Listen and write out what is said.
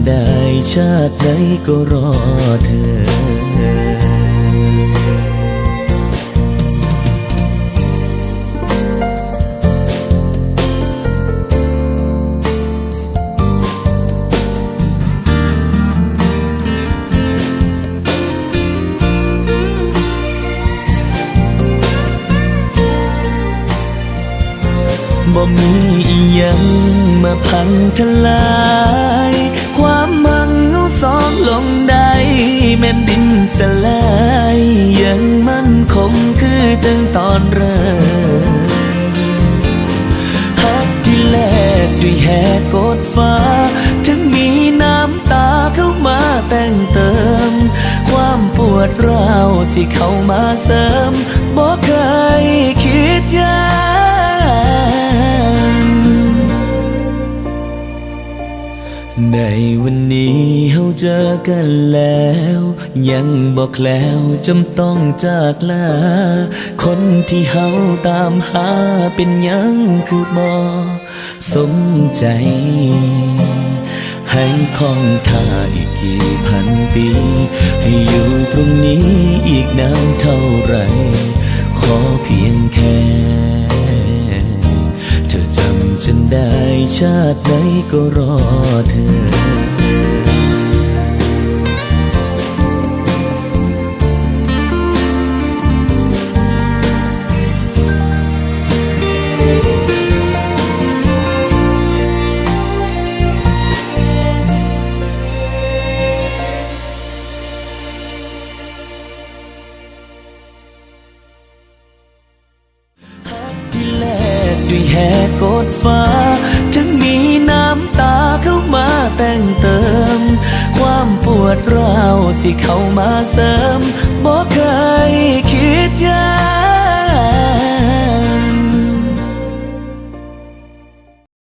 ำฉันได้ชาติไหนก็รอเธอ บ่มีอีหยังมาพังทลาย ความมังเอาสองลงได้แม่นดินสลายยังมันคงคือจังตอนเริ่มฮักที่แลกด้วยแหกกดฟ้า ถึงมีน้ำตาเข้ามาแต่งเติม ความปวดร้าวสิเข้ามาเสริมบอกเคยคิดยา ในวันนี้เฮาเจอกันแล้ว ยังบอกแล้วจำต้องจากลา คนที่เฮาตามหาเป็นยังคือบอสมใจ ให้คองท่าอีกกี่พันปี ให้อยู่ตรงนี้อีกนานเท่าไหร่ ได้ชาติไหนก็รอเธอ แค่กดฟ้า ถึงมีน้ำตาเข้ามาแต่งเติม ความปวดร้าวสิเข้ามาเสริมบ่เคยคิดยา